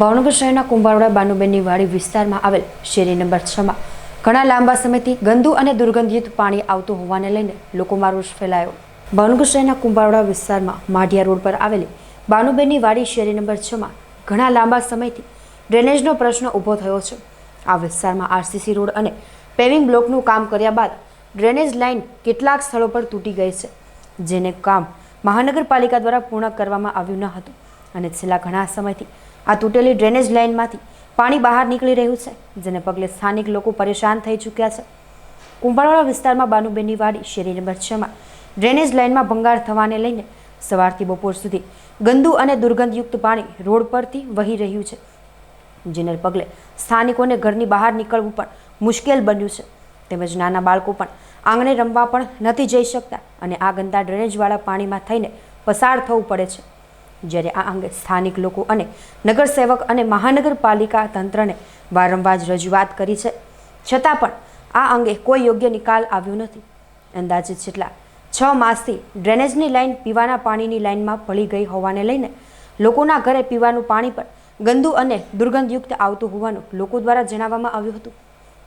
ભાવનગર શહેરના કુંભારવાડા બાનુબેનની વાડી વિસ્તારમાં આવેલ શેરી નંબર છમાં ઘણા લાંબા સમયથી ગંદુ અને દુર્ગંધયુક્ત પાણી આવતું હોવાને લઈને લોકોમાં રોષ ફેલાયો. ભાવનગર શહેરના કુંભારવાડા વિસ્તારમાં માઢિયા રોડ પર આવેલી બાનુબેનની વાડી શેરી નંબર છમાં ઘણા લાંબા સમયથી ડ્રેનેજનો પ્રશ્ન ઊભો થયો છે. આ વિસ્તારમાં આરસીસી રોડ અને પેવિંગ બ્લોકનું કામ કર્યા બાદ ડ્રેનેજ લાઇન કેટલાક સ્થળો પર તૂટી ગઈ છે, જેને કામ મહાનગરપાલિકા દ્વારા પૂર્ણ કરવામાં આવ્યું ન હતું. અને છેલ્લા ઘણા સમયથી આ તૂટેલી ડ્રેનેજ લાઇનમાંથી પાણી બહાર નીકળી રહ્યું છે, જેને પગલે સ્થાનિક લોકો પરેશાન થઈ ચૂક્યા છે. કુંભારવાડા વિસ્તારમાં બાનુબેનની વાડી શેરી નંબર છમાં ડ્રેનેજ લાઇનમાં ભંગાર થવાને લઈને સવારથી બપોર સુધી ગંદુ અને દુર્ગંધયુક્ત પાણી રોડ પરથી વહી રહ્યું છે, જેને પગલે સ્થાનિકોને ઘરની બહાર નીકળવું પણ મુશ્કેલ બન્યું છે. તેમજ નાના બાળકો પણ આંગણે રમવા પણ નથી જઈ શકતા અને આ ગંદા ડ્રેનેજવાળા પાણીમાં થઈને પસાર થવું પડે છે. જ્યારે આ અંગે સ્થાનિક લોકો અને નગરસેવક અને મહાનગરપાલિકા તંત્રને વારંવાર રજૂઆત કરી છે. છતાં પણ આ અંગે કોઈ યોગ્ય નિકાલ આવ્યો નથી. અંદાજે છેલ્લા છ માસથી ડ્રેનેજની લાઇન પીવાના પાણીની લાઇનમાં ભળી ગઈ હોવાને લઈને લોકોના ઘરે પીવાનું પાણી પણ ગંદુ અને દુર્ગંધયુક્ત આવતું હોવાનું લોકો દ્વારા જણાવવામાં આવ્યું હતું.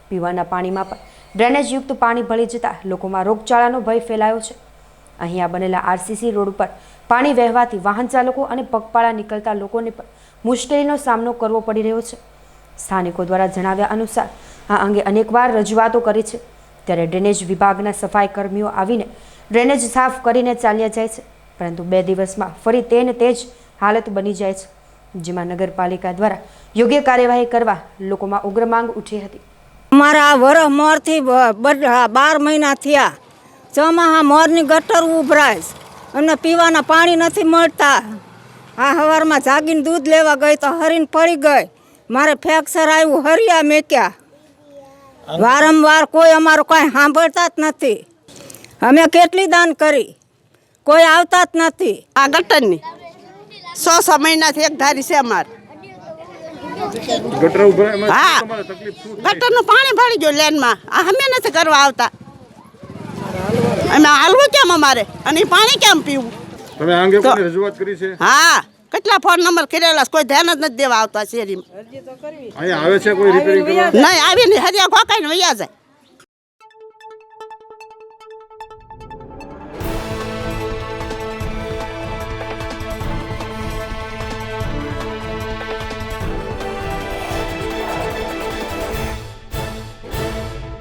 પીવાના પાણીમાં પણ ડ્રેનેજયુક્ત પાણી ભળી જતાં લોકોમાં રોગચાળાનો ભય ફેલાયો છે. અહીંયા બનેલા આરસીસી રોડ ઉપર પાણી વહેવાથી વાહન ચાલકો અને પગપાળા નીકળતા લોકોને પણ મુશ્કેલીનો સામનો કરવો પડી રહ્યો છે. સ્થાનિકો દ્વારા જણાવ્યા અનુસાર આ અંગે અનેકવાર રજૂઆતો કરી છે. ત્યારે ડ્રેનેજ વિભાગના સફાઈ કર્મીઓ આવીને ડ્રેનેજ સાફ કરીને ચાલ્યા જાય છે. પરંતુ બે દિવસમાં ફરી તે ને તે જ હાલત બની જાય છે. જેમાં નગરપાલિકા દ્વારા યોગ્ય કાર્યવાહી કરવા લોકોમાં ઉગ્ર માંગ ઉઠી હતી. અમારા વરસ મોરથી બ- બ- આ બાર મહિના થયા. ચોમાહા મોરની ગટર ઉભરાય અને અમને પીવાના પાણી નથી મળતા. આ સવારમાં જાગીને દૂધ લેવા ગઈ તો હરીને પડી ગઈ. મારે ફ્રેક્ચર આવ્યું હરિયા મેક્યા. વારંવાર કોઈ અમારું કાંઈ સાંભળતા જ નથી. અમે કેટલી દાન કરી? કોઈ આવતા જ નથી. આ ગટરની. સો સમયનાથી મહિનાથી એક ધારી છે અમારે. ગટર ઉભરાય એમાં હા. શું તમારે તકલીફ શું થાય? ગટરનું પાણી ભરી ગયું લેનમાં. આ અમે નથી કરવા આવતા. અમે હાલવું કેમ અમારે? અને પાણી કેમ પીવું? તમે આ અંગે રજૂઆત કરી છે? હા કેટલા ફોન નંબર કરેલા કોઈ ધ્યાન જ નથી દેવા આવતા શેરીમાં. અહીંયા આવે છે કોઈ રિપેરિંગ નહીં આવીને હરિયા ખોકાઈને વૈયા જાય.